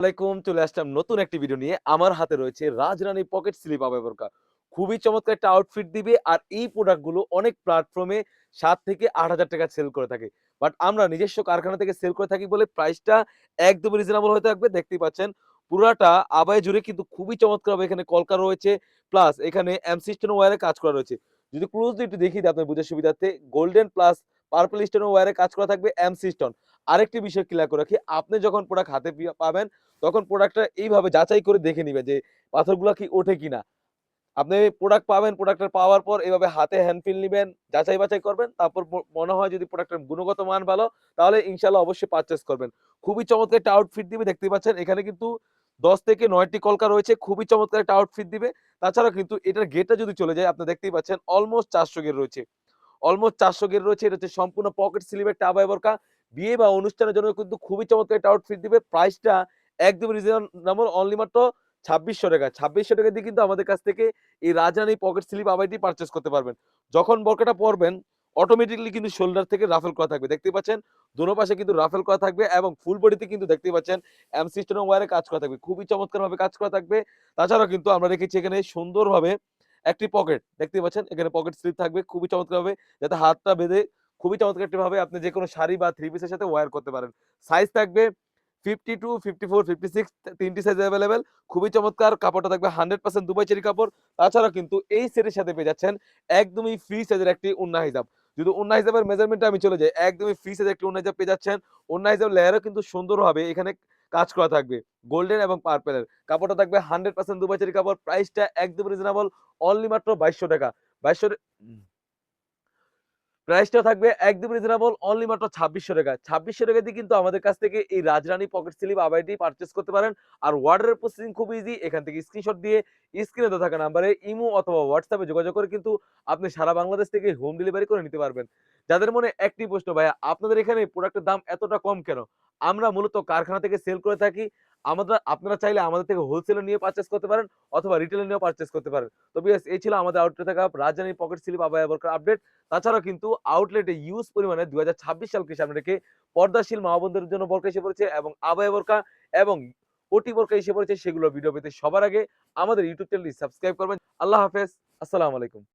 আলাইকুম, চলে আসলাম নতুন একটি ভিডিও নিয়ে। আমার হাতে রয়েছে রাজরানী পকেট স্লিপ আবেবরকা খুবই চমৎকার একটা আউটফিট দিবে আর এই প্রোডাক্টগুলো অনেক প্ল্যাটফর্মে সাত থেকে আট হাজার টাকা সেল করে থাকে। বাট আমরা নিজস্ব কারখানা থেকে সেল করে থাকি বলে প্রাইসটা একদম রিজনেবল হয়ে থাকবে। দেখতেই পাচ্ছেন, পুরাটা আবায় জুড়ে কিন্তু খুবই চমৎকার হবে এখানে কলকা রয়েছে। প্লাস এখানে এমসি স্টোন ওয়ারে কাজ করা রয়েছে। যদি ক্লোজলি একটু দেখি আপনার বুঝার সুবিধার্থে গোল্ডেন প্লাস পার্পল স্টোন ওয়ারে কাজ করা থাকবে এমসি স্টোন আরেকটি বিষয় ক্লিয়ার করে রাখি। আপনি যখন প্রোডাক্ট হাতে পাবেন, তখন প্রোডাক্টটা এইভাবে যাচাই করে দেখে নিবে যে পাথরগুলো কি ওঠে কিনা। আপনি প্রোডাক্ট পাবেন প্রোডাক্টটা পাওয়ার পর এইভাবে হাতে হ্যান্ড ফিল নিবেন, যাচাই বাছাই করবেন, তারপর মনে হয় যদি প্রোডাক্টের গুণগত মান ভালো, তাহলে ইনশাল্লাহ অবশ্যই পারচেস করবেন। খুবই চমৎকার একটা আউটফিট দিবে, দেখতে পাচ্ছেন, এখানে কিন্তু দশ থেকে নয়টি কলকা রয়েছে, খুবই চমৎকার একটা আউটফিট দিবে। তাছাড়া কিন্তু এটার গেটটা যদি চলে যায়, আপনি দেখতেই পাচ্ছেন অলমোস্ট চারশো গেট রয়েছে। অলমোস্ট চারশো গেট রয়েছে, এটা হচ্ছে সম্পূর্ণ পকেট স্লিভের টাবা বরকা। বিয়ে বা অনুষ্ঠানের জন্য কিন্তু খুবই চমৎকার একটা আউটফিট দিবে। প্রাইসটা একদম রিজনেবল অনলি মাত্র ছাব্বিশশো টাকা। ছাব্বিশশো টাকা দিয়ে কিন্তু আমাদের কাছ থেকে এই রাজরানী পকেট স্লিপ আবাইটি পারচেস করতে পারবেন। যখন বরকাটা পরবেন অটোমেটিকলি কিন্তু শোল্ডার থেকে রাফেল করা থাকবে। দেখতে পাচ্ছেন, দোনো পাশে কিন্তু রাফেল করা থাকবে এবং ফুল বডিতে কিন্তু দেখতে পাচ্ছেন এমসি স্টোন ওয়ারে কাজ করা থাকবে। খুবই চমৎকার ভাবে কাজ করা থাকবে। তাছাড়াও কিন্তু আমরা রেখেছি এখানে সুন্দরভাবে একটি পকেট দেখতে পাচ্ছেন, এখানে পকেট স্লিপ থাকবে। খুবই চমৎকার ভাবে যাতে হাতটা বেঁধে খুবই চমৎকার একটি ভাবে আপনি যে কোনো শাড়ি বা থ্রি পিসের সাথে ওয়্যার করতে পারেন। সাইজ থাকবে fifty two fifty four fifty six তিনটি সাইজ অ্যাভেলেবেল খুবই চমৎকার, কাপড়টা থাকবে হান্ড্রেড পার্সেন্ট দুবাই চেরি কাপড়। তাছাড়া কিন্তু এই সেটের সাথে পেয়ে যাচ্ছেন একদমই ফ্রি সাইজের একটি উন্না হিসাব যদি উন্না হিসাবের মেজারমেন্টে আমি চলে যাই, একদমই ফ্রি সাইজের একটি উন্না হিসাব পেয়ে যাচ্ছেন। উন্না হিসাব লেয়ারও কিন্তু সুন্দর হবে এখানে কাজ করা থাকবে। গোল্ডেন এবং পার্পেলের কাপড়টা থাকবে হান্ড্রেড পার্সেন্ট দুবাই চেরি কাপড়। প্রাইসটা একদম রিজনেবল অনলি মাত্র বাইশশো টাকা। বাইশশো প্রাইসটা থাকবে একদম রিজনেবল অনলি মাত্র ছাব্বিশশো টাকা। ছাব্বিশশো টাকা দিয়ে কিন্তু আমাদের কাছ থেকে এই রাজরানী পকেট স্লিপ আবাইটি পারচেস করতে পারেন। আর ওয়ার্ডারের প্রসেসিং খুব ইজি এখান থেকে স্ক্রিনশট দিয়ে স্ক্রিনে দেওয়া থাকা নাম্বারে ইমো অথবা হোয়াটসঅ্যাপে যোগাযোগ করে কিন্তু আপনি সারা বাংলাদেশ থেকে হোম ডেলিভারি করে নিতে পারবেন। যাদের মনে একটি প্রশ্ন, ভাইয়া, আপনাদের এখানে প্রোডাক্টের দাম এতটা কম কেন? আমরা মূলত কারখানা থেকে সেল করে থাকি। আমাদের, আপনারা চাইলে আমাদের থেকে হোলসেলে নিয়ে পারচেস করতে পারেন অথবা রিটেলে নিয়েও পারচেস করতে পারেন। তো বিএস এই ছিল আমাদের আউটলেট থাকা রাজধানী পকেট স্লিপ বরকার আপডেট তাছাড়াও কিন্তু আউটলেটে ইউজ পরিমাণে দুই হাজার ছাব্বিশ সালকে সামনে রেখে পর্দাশীল মা বোনদের জন্য বরকা এসে পড়েছে এবং আবায়া বরকা এবং ওটি বরকা এসে পড়েছে সেগুলো ভিডিও পেতে সবার আগে আমাদের ইউটিউব চ্যানেলটি সাবস্ক্রাইব করবেন। আল্লাহ হাফেজ, আসসালামু আলাইকুম।